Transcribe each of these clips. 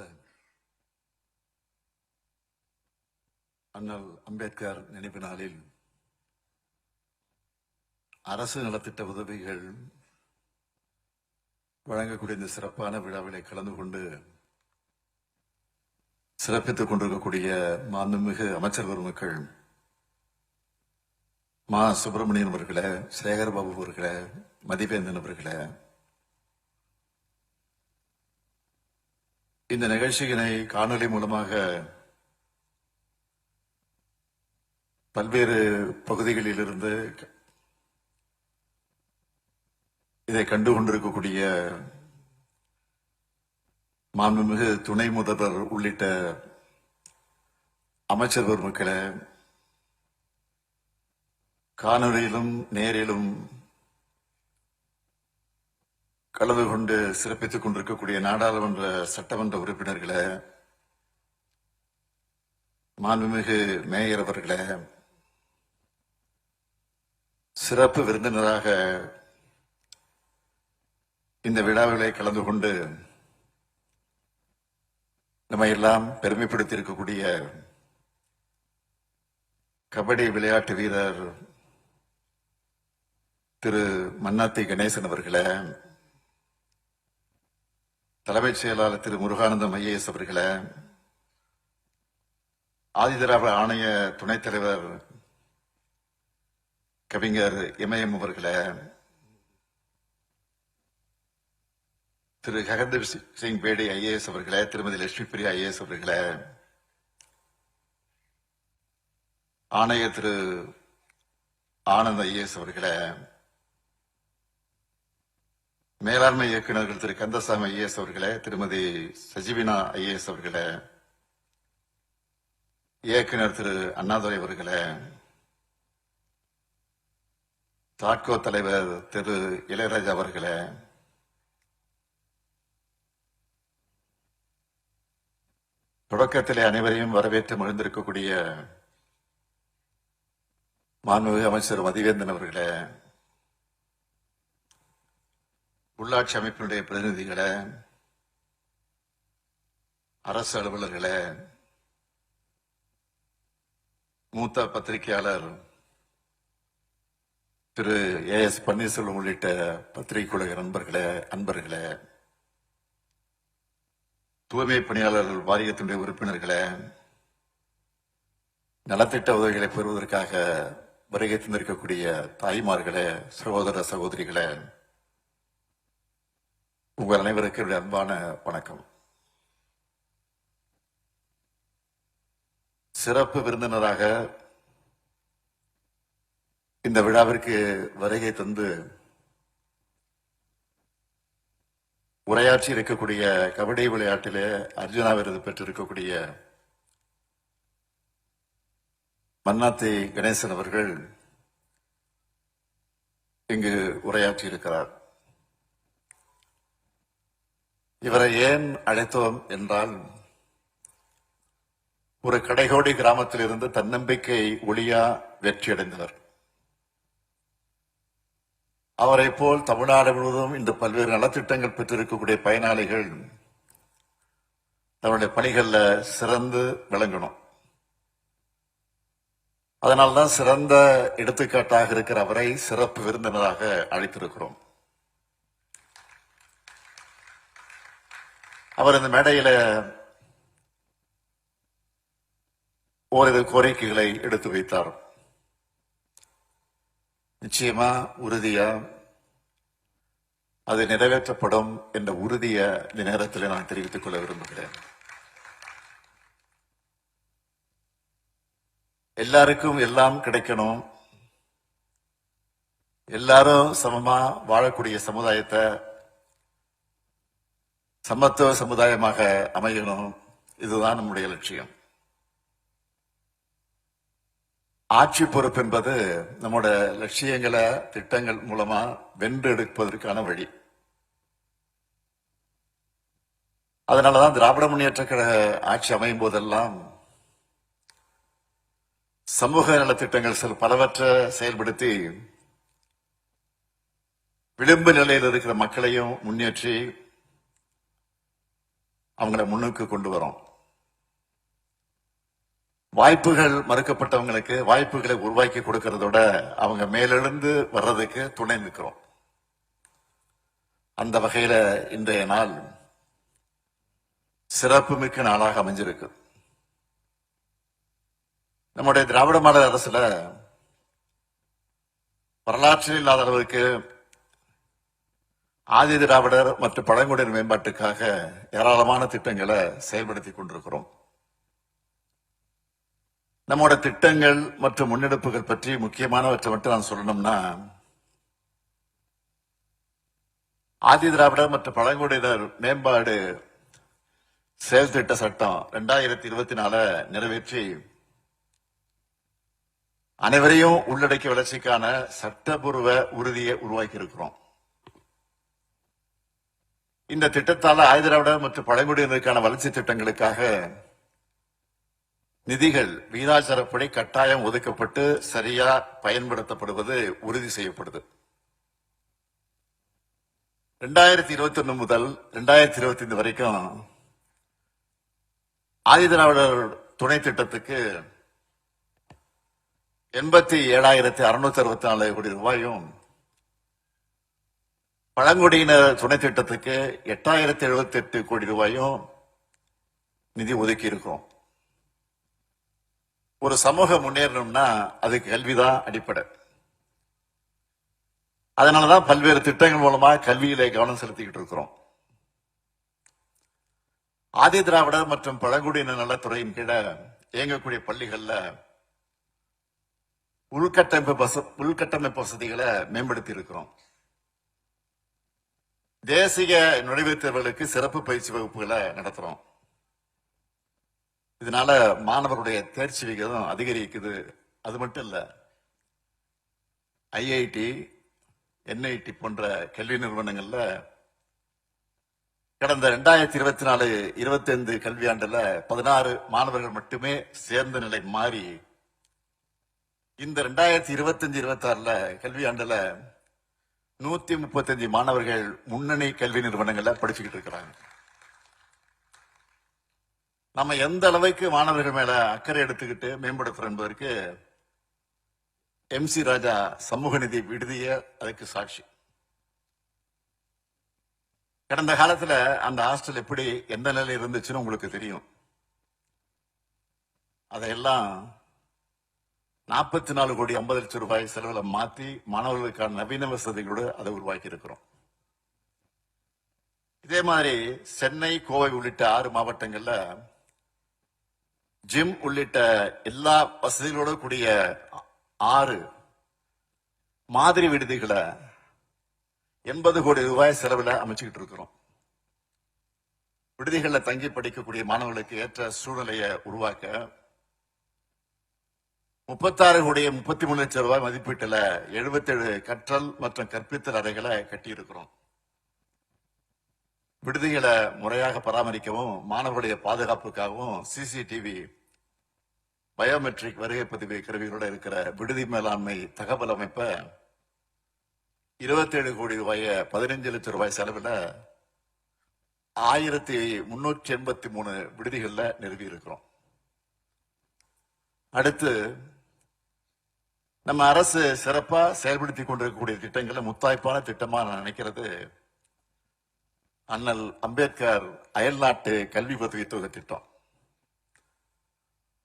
உள்ள அண்ணல் அம்பேத்கர் நினைவு நாளில் அரசு நலத்திட்ட உதவிகள் வழங்கக்கூடிய இந்த சிறப்பான விழாவிலே கலந்து கொண்டு சிறப்பித்துக் கொண்டிருக்கக்கூடிய மாண்புமிகு அமைச்சர் பெருமக்கள் மா சுப்பிரமணியன் அவர்களே சேகர் பாபு அவர்களே மதிவேந்தன் அவர்களே இந்த நிகழ்ச்சியினை காணொலி மூலமாக பல்வேறு பகுதிகளிலிருந்து இதை கண்டு கொண்டிருக்கக்கூடிய மாண்புமிகு துணை முதல்வர் உள்ளிட்ட அமைச்சர் பெருமக்களை காணொலியிலும் நேரிலும் கலந்து கொண்டு சிறப்பித்துக் கொண்டிருக்கக்கூடிய நாடாளுமன்ற சட்டமன்ற உறுப்பினர்களை மாண்புமிகு மேயர் அவர்களை சிறப்பு விருந்தினராக இந்த விழாவிலே கலந்து கொண்டு நம்ம எல்லாம் பெருமைப்படுத்தி இருக்கக்கூடிய கபடி விளையாட்டு வீரர் திரு மன்னாத்தி கணேசன் அவர்களை தலைமைச் செயலாளர் திரு முருகானந்தம் ஐஏஎஸ் அவர்களே ஆதிதிராவிட ஆணைய துணைத் தலைவர் கவிஞர் இமயம் அவர்களே திரு ஹகந்தீப் சிங் பேடி ஐஏஎஸ் அவர்களே திருமதி லட்சுமி பிரியா ஐஏஎஸ் அவர்களே ஆணையர் திரு ஆனந்த் ஐஏஎஸ் அவர்களே மேலாண்மை இயக்குநர்கள் திரு கந்தசாமி ஐஏஎஸ் அவர்களே திருமதி சஜிவினா ஐஏஎஸ் அவர்களே இயக்குனர் திரு அண்ணாதுரை அவர்களே தாட்கோ தலைவர் திரு இளையராஜா அவர்களே தொடக்கத்திலே அனைவரையும் வரவேற்று மகிழ்ந்திருக்கக்கூடிய மாண்புமிகு அமைச்சர் மதிவேந்தன் அவர்களே உள்ளாட்சி அமைப்பினுடைய பிரதிநிதிகளை அரசு அலுவலர்களை மூத்த பத்திரிகையாளர் திரு ஏ எஸ் பன்னீர்செல்வம் உள்ளிட்ட பத்திரிகை உலக நண்பர்களே அன்பர்களே தூய்மை பணியாளர்கள் வாரியத்தினுடைய உறுப்பினர்களே நலத்திட்ட உதவிகளை பெறுவதற்காக வருகை தந்திருக்கக்கூடிய தாய்மார்களே சகோதர சகோதரிகளே உங்கள் அனைவருக்கு என்னுடைய அன்பான வணக்கம். சிறப்பு விருந்தினராக இந்த விழாவிற்கு வருகை தந்து உரையாற்றி இருக்கக்கூடிய கபடி விளையாட்டிலே அர்ஜுனா விருது பெற்றிருக்கக்கூடிய மன்னாத்தி கணேசன் அவர்கள் இங்கு உரையாற்றி இருக்கிறார் இவரை ஏன் அழைத்தோம் என்றால் ஒரு கடைகோடி கிராமத்தில் இருந்து தன்னம்பிக்கை ஒளியா வெற்றியடைந்தவர். அவரை போல் தமிழ்நாடு முழுவதும் இன்று பல்வேறு நலத்திட்டங்கள் பெற்றிருக்கக்கூடிய பயனாளிகள் தன்னுடைய பணிகள்ல சிறந்து விளங்கணும். அதனால்தான் சிறந்த எடுத்துக்காட்டாக இருக்கிற அவரை சிறப்பு விருந்தினராக அழைத்திருக்கிறோம். அவர் இந்த மேடையில ஓரிரு கோரிக்கைகளை எடுத்து வைத்தார். நிச்சயமா உறுதியா? அது நிறைவேற்றப்படும் என்ற உறுதியை இந்த நேரத்தில் நான் தெரிவித்துக் கொள்ள விரும்புகிறேன். எல்லாருக்கும் எல்லாம் கிடைக்கணும். எல்லாரும் சமமா வாழக்கூடிய சமுதாயத்தை சமத்துவ சமுதாயமாக அமையணும். இதுதான் நம்முடைய லட்சியம். ஆட்சி பொறுப்பு என்பது நம்முடைய லட்சியங்களை திட்டங்கள் மூலமா வென்று எடுப்பதற்கான வழி. அதனாலதான் திராவிட முன்னேற்ற கழக ஆட்சி அமையும் போதெல்லாம் சமூக நலத்திட்டங்கள் சில பலவற்றை செயல்படுத்தி விளிம்பு நிலையில் இருக்கிற மக்களையும் முன்னேற்றி அவங்கள முன்னுக்கு கொண்டு வரோம். வாய்ப்புகள் மறுக்கப்பட்டவங்களுக்கு வாய்ப்புகளை உருவாக்கி கொடுக்கறதோட அவங்க மேலெழுந்து வர்றதுக்கு துணை நிற்கிறோம். அந்த வகையில இன்றைய நாள் சிறப்புமிக்க நாளாக அமைஞ்சிருக்கு. நம்முடைய திராவிட மாடல் அரசுல வரலாற்றில் இல்லாத அளவுக்கு ஆதி திராவிடர் மற்றும் பழங்குடியினர் மேம்பாட்டுக்காக ஏராளமான திட்டங்களை செயல்படுத்தி கொண்டிருக்கிறோம். நம்மோட திட்டங்கள் மற்றும் முன்னெடுப்புகள் பற்றி முக்கியமானவற்றை மட்டும் நான் சொல்லணும்னா ஆதி திராவிடர் மற்றும் பழங்குடியினர் மேம்பாடு செயல் திட்ட சட்டம் ரெண்டாயிரத்தி இருபத்தி நாலு நிறைவேற்றி அனைவரையும் உள்ளடக்கிய வளர்ச்சிக்கான சட்டபூர்வ உறுதியை உருவாக்கி இருக்கிறோம் இந்த திட்டத்தால ஆயுதராவிட மற்றும் பழங்குடியினருக்கான வளர்ச்சி திட்டங்களுக்காக நிதிகள் வீதாச்சாரப்படி கட்டாயம் ஒதுக்கப்பட்டு சரியா பயன்படுத்தப்படுவது உறுதி செய்யப்படுது. ரெண்டாயிரத்தி இருபத்தி ஒன்று முதல் ரெண்டாயிரத்தி இருபத்தி ஐந்து வரைக்கும் ஆதிதிராவிடர் துணை திட்டத்துக்கு எண்பத்தி ஏழாயிரத்தி அறுநூத்தி அறுபத்தி நாலு கோடி ரூபாயும் பழங்குடியினர் துணை திட்டத்துக்கு எட்டாயிரத்தி எழுபத்தி எட்டு கோடி ரூபாயும் நிதி ஒதுக்கி இருக்கிறோம். ஒரு சமூகம் முன்னேறணும்னா அதுக்கு கல்விதான் அடிப்படை. அதனாலதான் பல்வேறு திட்டங்கள் மூலமா கல்வியில கவனம் செலுத்திக்கிட்டு இருக்கிறோம். ஆதி திராவிடர் மற்றும் பழங்குடியினர் நலத்துறையின் கீழ இயங்கக்கூடிய பள்ளிகள்ல உள்கட்டமைப்பு வச- உள்கட்டமைப்பு வசதிகளை மேம்படுத்தி இருக்கிறோம் தேசிய நுழைவுத் தேர்வுகளுக்கு சிறப்பு பயிற்சி வகுப்புகளை நடத்துறோம். இதனால மாணவருடைய தேர்ச்சி விகிதம் அதிகரிக்குது. அது மட்டும் இல்ல ஐஐடி என்ஐடி போன்ற கல்வி நிறுவனங்கள்ல கடந்த ரெண்டாயிரத்தி இருபத்தி நாலு இருபத்தி ஐந்து கல்வியாண்டுல பதினாறு மாணவர்கள் மட்டுமே சேர்ந்த நிலை மாறி இந்த ரெண்டாயிரத்தி இருபத்தஞ்சு இருபத்தி ஆறுல கல்வியாண்டுல நூத்தி முப்பத்தஞ்சு மாணவர்கள் முன்னணி கல்வி நிறுவனங்கள்ல படிச்சுக்கிட்டு இருக்கிறாங்க. நம்ம எந்த அளவுக்கு மாணவர்கள் மேல அக்கறை எடுத்துக்கிட்டு மேம்படுத்துறோம் என்பதற்கு எம் சி ராஜா சமூக நிதி விடுதிய அதுக்கு சாட்சி. கடந்த காலத்துல அந்த ஹாஸ்டல் எப்படி எந்த நிலையில் இருந்துச்சுன்னு உங்களுக்கு தெரியும். அதையெல்லாம் நாற்பத்தி நாலு கோடி ஐம்பது லட்சம் ரூபாய் செலவில் மாற்றி மாணவர்களுக்கான நவீன வசதிகளோடு அதை உருவாக்கி இருக்கிறோம் இதே மாதிரி சென்னை கோவை உள்ளிட்ட ஆறு மாவட்டங்கள்ல ஜிம் உள்ளிட்ட எல்லா வசதிகளோட கூடிய ஆறு மாதிரி விடுதிகளை எண்பது கோடி ரூபாய் செலவில் அமைச்சுக்கிட்டு இருக்கிறோம். விடுதிகளில் தங்கி படிக்கக்கூடிய மாணவர்களுக்கு ஏற்ற சூழ்நிலையை உருவாக்க முப்பத்தாறு கோடி முப்பத்தி மூணு லட்சம் ரூபாய் மதிப்பீட்டில் எழுபத்தேழு கற்றல் மற்றும் கற்பித்தல் அறைகளை கட்டியிருக்கிறோம். விடுதிகளை முறையாக பராமரிக்கவும் மாணவர்களுடைய பாதுகாப்புக்காகவும் சிசிடிவி பயோமெட்ரிக் வருகை பதிவு கருவிகளோட இருக்கிற விடுதி மேலாண்மை தகவல் அமைப்பை இருபத்தேழு கோடி ரூபாய பதினஞ்சு லட்சம் ரூபாய் செலவில் ஆயிரத்தி முன்னூற்றி எண்பத்தி மூணு விடுதிகளில் நிறுவி இருக்கிறோம் அடுத்து நம்ம அரசு சிறப்பா செயல்படுத்தி கொண்டிருக்கக்கூடிய திட்டங்களை முத்தாய்ப்பான திட்டமா நான் நினைக்கிறது. அண்ணல் அம்பேத்கர் அயல்நாட்டு கல்வி உதவித்தொகை திட்டம்.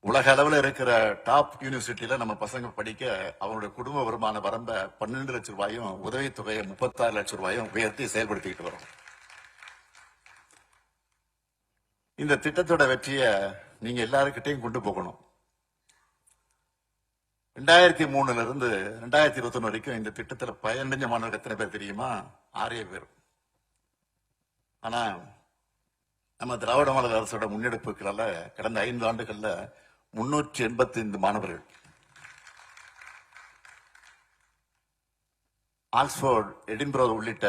உலக அளவில் இருக்கிற டாப் யூனிவர்சிட்டியில நம்ம பசங்க படிக்க அவங்களுடைய குடும்ப வருமான வரம்ப பன்னெண்டு லட்சம் ரூபாயும் உதவித்தொகையை முப்பத்தாறு லட்சம் ரூபாயும் உயர்த்தி செயல்படுத்திக்கிட்டு வரோம். இந்த திட்டத்தோட வெற்றியை நீங்க எல்லாருக்கிட்டையும் கொண்டு போகணும். ரெண்டாயிரத்தி மூணுல இருந்து ரெண்டாயிரத்தி இருபத்தி ஒண்ணு வரைக்கும் இந்த திட்டத்துல பயனடைஞ்ச மாணவர்கள் எத்தனை பேர் தெரியுமா? ஆறே பேர். ஆனா நம்ம திராவிட மாநில அரசோட முன்னெடுப்புகளால கடந்த ஐந்து ஆண்டுகள்ல முன்னூற்றி எண்பத்தி ஐந்து மாணவர்கள். ஆக்ஸ்போர்ட் எடின்பரோ உள்ளிட்ட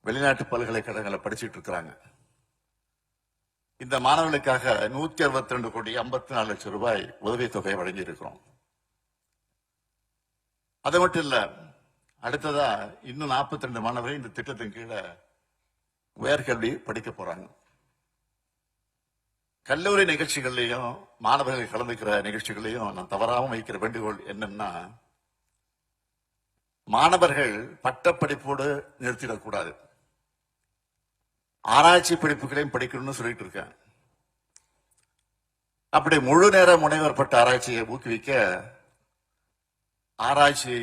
வெளிநாட்டு பல்கலைக்கழகங்களை படிச்சுட்டு இருக்கிறாங்க. இந்த மாணவர்களுக்காக நூத்தி அறுபத்தி ரெண்டு கோடி ஐம்பத்தி நாலு லட்சம் ரூபாய் உதவித்தொகை வழங்கியிருக்கிறோம். அது மட்டும் இல்ல அடுத்ததா இன்னும் 42 ரெண்டு மாணவர்கள் இந்த திட்டத்தின் கீழே உயர்கல்வி படிக்க போறாங்க. கல்லூரி நிகழ்ச்சிகள்லையும் மாணவர்கள் கலந்துக்கிற நிகழ்ச்சிகளையும் நான் தவறாமல் வைக்கிற வேண்டுகோள் என்னன்னா மாணவர்கள் பட்டப்படிப்போடு நிறுத்திடக்கூடாது ஆராய்ச்சி படிப்புகளையும் படிக்கணும்னு சொல்லிட்டு இருக்கேன் அப்படி முழு நேர முனைவர் பட்ட ஆராய்ச்சியை ஊக்குவிக்க ஆராய்ச்சி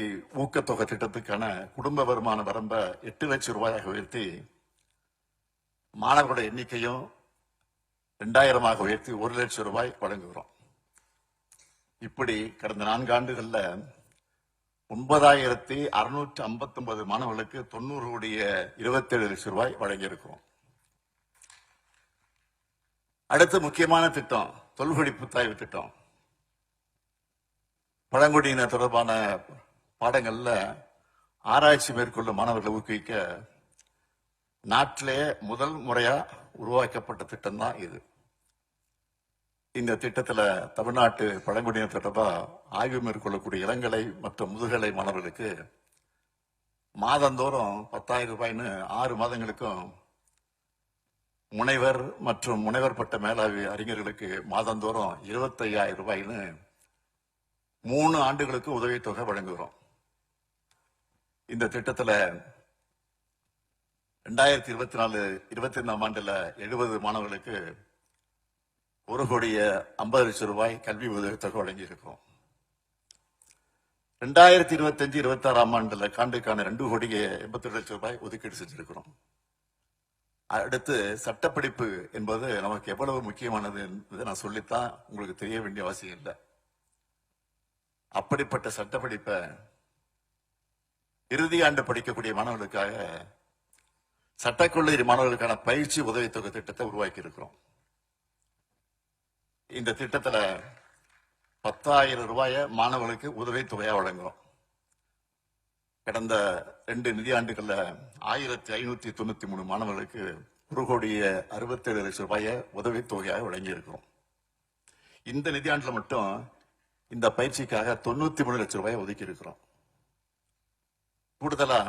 ஊக்கத்தொகை திட்டத்துக்கான குடும்ப வருமான வரம்பை எட்டு லட்சம் ரூபாயாக உயர்த்தி மாணவர்களோட எண்ணிக்கையும் ரெண்டாயிரமாக உயர்த்தி ஒரு லட்சம் ரூபாய் வழங்குகிறோம். இப்படி கடந்த நான்கு ஆண்டுகளில் ஒன்பதாயிரத்தி அறுநூற்றி ஐம்பத்தி ஒன்பது மாணவர்களுக்கு தொண்ணூறு கோடிய இருபத்தேழு லட்சம் ரூபாய் வழங்கியிருக்கிறோம். அடுத்து முக்கியமான திட்டம் தொல்குடி புத்தாய்வு திட்டம். பழங்குடியினர் தொடர்பான பாடங்கள்ல ஆராய்ச்சி மேற்கொள்ளும் மாணவர்களை ஊக்குவிக்க நாட்டிலே முதல் முறையா உருவாக்கப்பட்ட திட்டம் தான் இது. இந்த திட்டத்துல தமிழ்நாட்டு பழங்குடியினர் தொடர்பா ஆய்வு மேற்கொள்ளக்கூடிய இளங்கலை மற்றும் முதுகலை மாணவர்களுக்கு மாதந்தோறும் பத்தாயிரம் ரூபாய்னு ஆறு மாதங்களுக்கும் முனைவர் மற்றும் முனைவர் பட்ட மேலாவி அறிஞர்களுக்கு மாதந்தோறும் இருபத்தையாயிரம் ரூபாய்னு மூணு ஆண்டுகளுக்கு உதவித்தொகை வழங்குகிறோம். இந்த திட்டத்துல ரெண்டாயிரத்தி இருபத்தி நாலு இருபத்தி ஐந்தாம் ஆண்டுல எழுபது மாணவர்களுக்கு ஒரு கோடிய ஐம்பது லட்சம் ரூபாய் கல்வி உதவித்தொகை வழங்கியிருக்கோம் ரெண்டாயிரத்தி இருபத்தஞ்சு இருபத்தி ஆறாம் ஆண்டுல காண்டுக்கான ரெண்டு கோடியே எண்பத்தி லட்சம் ரூபாய் ஒதுக்கீடு செஞ்சிருக்கிறோம். அடுத்து சட்டப்படிப்பு என்பது நமக்கு எவ்வளவு முக்கியமானது என்பதை நான் சொல்லித்தான் உங்களுக்கு தெரிய வேண்டிய அவசியம் இல்லை. அப்படிப்பட்ட சட்டப்படிப்பை இறுதி ஆண்டு படிக்கக்கூடிய மாணவர்களுக்காக சட்டக்கல்லூரி மாணவர்களுக்கான பயிற்சி உதவித்தொகை திட்டத்தை உருவாக்கி இருக்கிறோம் இந்த திட்டத்துல பத்தாயிரம் ரூபாய மாணவர்களுக்கு உதவித்தொகையா வழங்குறோம். கடந்த ரெண்டு நிதியாண்டுகள்ல ஆயிரத்தி ஐநூத்தி தொண்ணூத்தி மூணு மாணவர்களுக்கு ஒரு கோடிய அறுபத்தேழு லட்சம் ரூபாய உதவித்தொகையாக வழங்கி இருக்கிறோம் இந்த நிதியாண்டுல மட்டும் இந்த பயிற்சிக்காக தொண்ணூத்தி மூணு லட்சம் ரூபாய் ஒதுக்கி இருக்கிறோம் கூடுதலா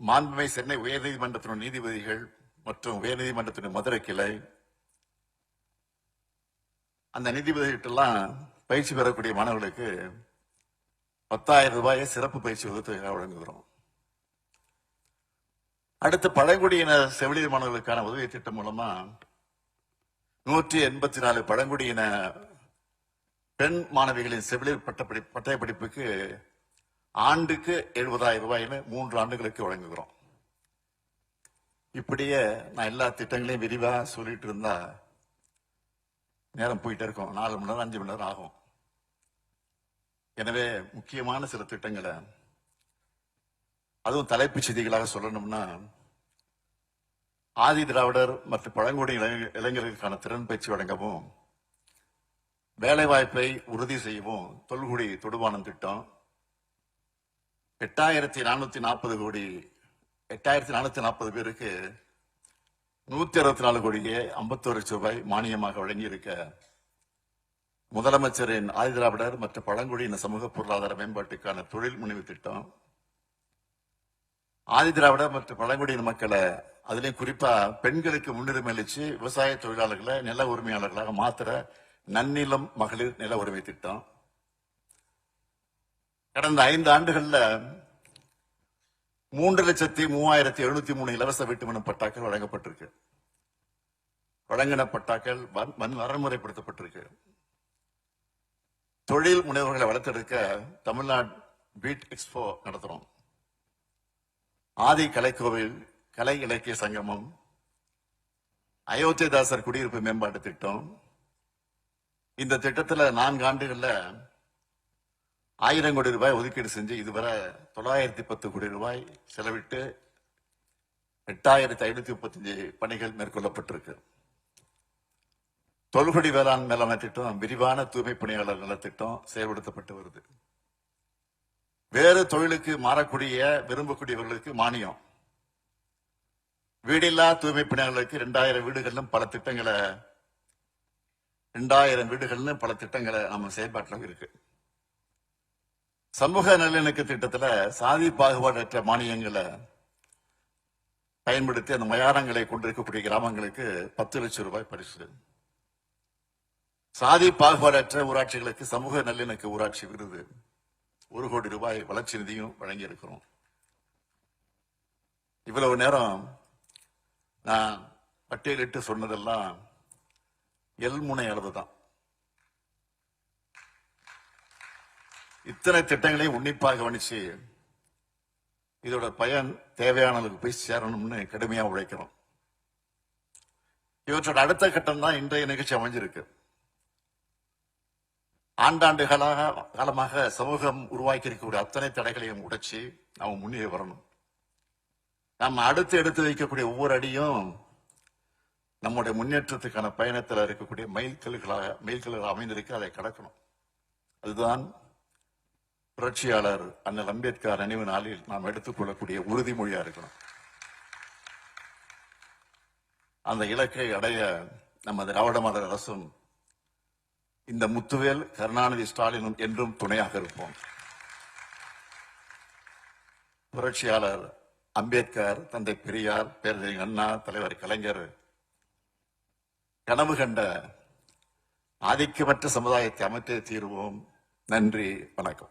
மாண்புமை சென்னை உயர்நீதிமன்றத்தின் நீதிபதிகள் மற்றும் உயர்நீதிமன்றத்தின் மதுரை கிளை அந்த நீதிபதிகிட்டெல்லாம் பயிற்சி பெறக்கூடிய மாணவர்களுக்கு பத்தாயிரம் ரூபாயை சிறப்பு பயிற்சி உதவித்தொகையாக வழங்குகிறோம். அடுத்து பழங்குடியின செவிலியர் மாணவர்களுக்கான உதவி திட்டம் மூலமா நூற்றி எண்பத்தி நாலு பழங்குடியின பெண் மாணவிகளின் செவிலியர் பட்டப்படி பட்டய படிப்புக்கு ஆண்டுக்கு எழுபதாயிரம் ரூபாய்னு மூன்று ஆண்டுகளுக்கு வழங்குகிறோம். இப்படியே நான் எல்லா திட்டங்களையும் விரிவாக சொல்லிட்டு இருந்தா நேரம் போயிட்டே இருக்கும். நாலு மணி நேரம் அஞ்சு மணி நேரம் ஆகும். எனவே முக்கியமான சில திட்டங்களை அதுவும் தலைப்புச் செய்திகளாக சொல்லணும்னா ஆதி திராவிடர் மற்றும் பழங்குடி இளைஞர்களுக்கான திறன் பயிற்சி வழங்கவும் வேலை வாய்ப்பை உறுதி செய்யவும் தொல்குடி தொடுவானம் திட்டம். எட்டாயிரத்தி நானூத்தி நாற்பது கோடி எட்டாயிரத்தி நானூத்தி நாற்பது பேருக்கு நூத்தி அறுபத்தி நாலு கோடியே ஐம்பத்தோரு லட்சம் ரூபாய் மானியமாக வழங்கியிருக்க முதலமைச்சரின் ஆதிதிராவிடர் மற்றும் பழங்குடியின சமூக பொருளாதார மேம்பாட்டுக்கான தொழில் முனைவு திட்டம். ஆதிதிராவிடர் மற்றும் பழங்குடியின மக்களை அதுலயும் குறிப்பா பெண்களுக்கு முன்னுரிமை அளிச்சு விவசாய தொழிலாளர்களை நில உரிமையாளர்களாக மாத்திர நன்னிலம் மகளிர் நில உரிமை திட்டம். கடந்த ஐந்து ஆண்டுகள்ல மூன்று லட்சத்தி மூவாயிரத்தி எழுநூத்தி மூணு இலவச வீட்டுமனு பட்டாக்கள் வழங்கப்பட்டிருக்கு. வழங்கின பட்டாக்கள் வன்- வரன்முறைப்படுத்தப்பட்டிருக்கு தொழில் முனைவர்களை வளர்த்தெடுக்க தமிழ்நாடு பீட் எக்ஸ்போ நடத்துறோம். ஆதி கலைக்கோவில் கலை இலக்கிய சங்கமம் அயோத்தியதாசர் குடியிருப்பு மேம்பாட்டு திட்டம் இந்த திட்டத்துல நான்கு ஆண்டுகள்ல ஆயிரம் கோடி ரூபாய் ஒதுக்கீடு செஞ்சு இதுவரை தொள்ளாயிரத்தி பத்து கோடி ரூபாய் செலவிட்டு எட்டாயிரத்தி ஐநூத்தி முப்பத்தஞ்சு பணிகள் மேற்கொள்ளப்பட்டிருக்கு. தொல்குடி வேளாண் மேலாண்மை திட்டம் விரிவான தூய்மை பணியாளர் நலத்திட்டம் செயல்படுத்தப்பட்டு வருது. வேறு தொழிலுக்கு மாறக்கூடிய விரும்பக்கூடியவர்களுக்கு மானியம். வீடில்லா தூய்மை பணியாளர்களுக்கு ரெண்டாயிரம் வீடுகளிலும் பல திட்டங்களை ரெண்டாயிரம் வீடுகள்னு பல திட்டங்களை நம்ம செயல்பாட்டில் இருக்கு. சமூக நல்லிணக்க திட்டத்துல சாதி பாகுபாடற்ற மானியங்களை பயன்படுத்தி அந்த மயானங்களை கொண்டிருக்கக்கூடிய கிராமங்களுக்கு பத்து லட்சம் ரூபாய் பரிசு. சாதி பாகுபாடற்ற ஊராட்சிகளுக்கு சமூக நல்லிணக்க ஊராட்சி விருது. ஒரு கோடி ரூபாய் வளர்ச்சி நிதியும் வழங்கி இருக்கிறோம் இவ்வளவு நேரம் நான் பட்டியலிட்டு சொன்னதெல்லாம் எல்முனை அளவுதான் இத்தனை திட்டங்களையும் உன்னிப்பாக கவனிச்சு இதோட பயன் தேவையானதுக்கு போய் சேரணும்னு கடுமையா உழைக்கிறோம். இவற்றோட அடுத்த கட்டம் தான் இன்றைய நிகழ்ச்சி அமைஞ்சிருக்கு. ஆண்டாண்டு காலாக காலமாக சமூகம் உருவாக்கி இருக்கக்கூடிய அத்தனை தடைகளையும் உடைச்சு நாம முன்னே வரணும். நம்ம அடுத்து எடுத்து வைக்கக்கூடிய ஒவ்வொரு அடியும் நம்முடைய முன்னேற்றத்துக்கான பயணத்தில் இருக்கக்கூடிய மைல்கல்களாக மைல்கல்கள் அமைந்திருக்கு அதை கடக்கணும். அதுதான் புரட்சியாளர் அண்ணல் அம்பேத்கர் நினைவு நாளில் நாம் எடுத்துக்கொள்ளக்கூடிய உறுதிமொழியா இருக்கணும். அந்த இலக்கை அடைய நமது திராவிட மாடல் அரசும் இந்த முத்துவேல் கருணாநிதி ஸ்டாலினும் என்றும் துணையாக இருப்போம். புரட்சியாளர் அம்பேத்கர் தந்தை பெரியார் பேரறிஞர் அண்ணா தலைவர் கலைஞர் கனவு கண்ட ஆதிக்கமற்ற சமுதாயத்தை அமைத்தே தீர்வோம். நன்றி வணக்கம்.